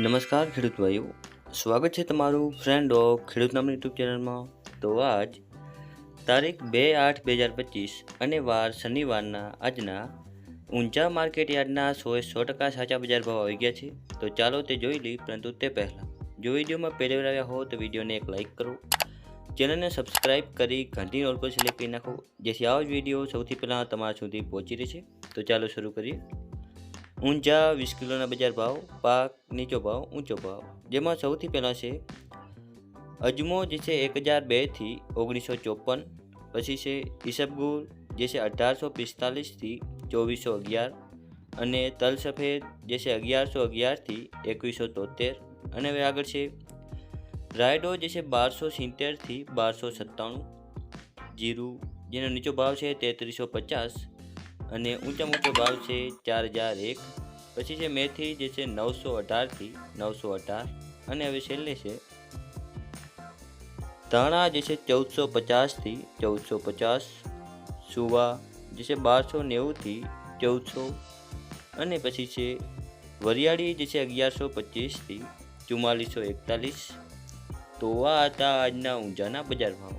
નમસ્કાર, ખેડૂત ભાઈઓ. સ્વાગત છે તમારું ફ્રેન્ડ ઓફ ખેડૂત નામની યુટ્યુબ ચેનલમાં તો આજ તારીખ બે આઠ બે હજાર પચીસ અને વાર શનિવારના આજના ઊંચા માર્કેટ યાર્ડના સોએ સો ટકા સાચા બજાર ભાવ આવી ગયા છે. તો ચાલો તે જોઈ લઈ પરંતુ તે પહેલાં. જો વિડીયોમાં પહેલી વાર આવ્યા હો, તો વિડીયોને એક લાઇક કરો. ચેનલને સબસ્ક્રાઇબ કરી ઘંટી ઓલ પર સિલેક્ટ કરી નાખો, જેથી આવો જ વીડિયો સૌથી પહેલાં તમારા સુધી પહોંચી રહેશે તો ચાલો શરૂ કરીએ. ઊંચા વીસ કિલોના બજાર ભાવ, પાક નીચો ભાવ, ઊંચો ભાવ. જેમાં સૌથી પહેલાં છે, અજમો જે છે એક હજાર બેથી ઓગણીસો ચોપન, પછી છે ઈસબગુર જે છે અઢારસો પિસ્તાલીસથી ચોવીસો અગિયાર, અને તલ સફેદ જે છે અગિયારસો અગિયારથી એકવીસો તોતેર, અને હવે આગળ છે, રાયડો જે છે બારસો સિત્તેરથી બારસો સત્તાણું, જીરું જેનો નીચો ભાવ છે તેત્રીસો પચાસ અને ઊંચામાં ઊંચો ભાવ છે ચાર હજાર એક. પછી છે મેથી જે છે નવસો અઢારથી નવસો અઢાર. અને હવે છેલ્લે છે ધાણા જે છે ચૌદસો પચાસથી ચૌદસો પચાસ. સુવા જે છે બારસો નેવુંથી ચૌદસો. અને પછી છે વરિયાળી જે છે અગિયારસો પચીસથી ચુમ્માલીસો એકતાલીસ. તો આ હતા આજના ઊંઝાના બજાર ભાવ.